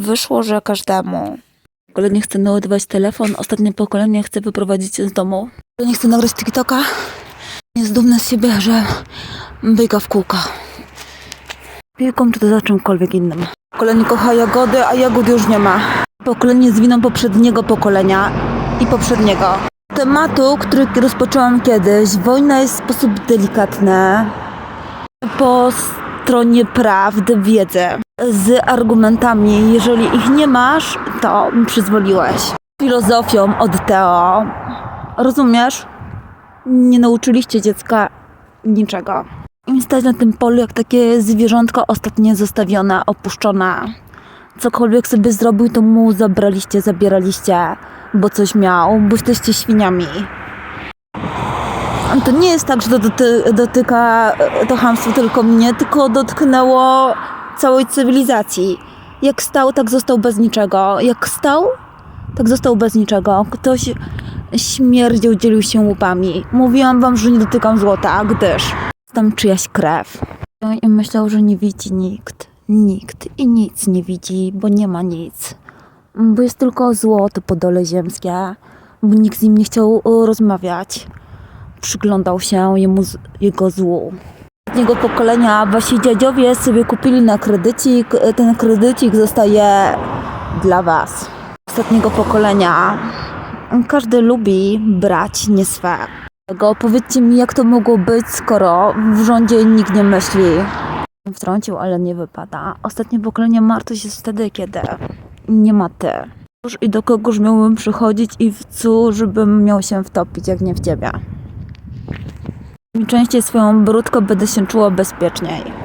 wyszło, że każdemu. Kolejnie chce naładować telefon, ostatnie pokolenie chce wyprowadzić się z domu. Nie chce nagrać TikToka. Jest dumny z siebie, że biega w kółko. Piłką czy to za czymkolwiek innym. Pokolenie kocha jagody, a jagód już nie ma. Pokolenie z winą poprzedniego pokolenia i poprzedniego. Tematu, który rozpoczęłam kiedyś. Wojna jest w sposób delikatny. Po stronie prawdy wiedzy. Z argumentami, jeżeli ich nie masz, to przyzwoliłeś. Filozofią od Teo. Rozumiesz? Nie nauczyliście dziecka niczego. Im stać na tym polu jak takie zwierzątko ostatnie zostawione, opuszczone. Cokolwiek sobie zrobił, to mu zabraliście, zabieraliście, bo coś miał, bo jesteście świniami. To nie jest tak, że to doty dotyka to hamstwo tylko mnie, tylko dotknęło całej cywilizacji. Jak stał, tak został bez niczego. Jak stał, tak został bez niczego. Ktoś śmierdział, dzielił się łupami. Mówiłam wam, że nie dotykam złota, gdyż tam czyjaś krew. I myślał, że nie widzi nikt. Nikt i nic nie widzi, bo nie ma nic. Bo jest tylko złoto po dole ziemskie, bo nikt z nim nie chciał e, rozmawiać. Przyglądał się jemu, jego złu. Ostatniego pokolenia wasi dziadziowie sobie kupili na kredycik, ten kredycik zostaje dla was. Ostatniego pokolenia każdy lubi brać nie swe. Tego powiedzcie mi, jak to mogło być, skoro w rządzie nikt nie myśli. Wtrącił, ale nie wypada. Ostatnie pokolenie martwi się wtedy, kiedy nie ma ty. Cóż i do kogoż miałbym przychodzić i w co, żebym miał się wtopić, jak nie w ciebie. Częściej swoją brudkę będę się czuła bezpieczniej.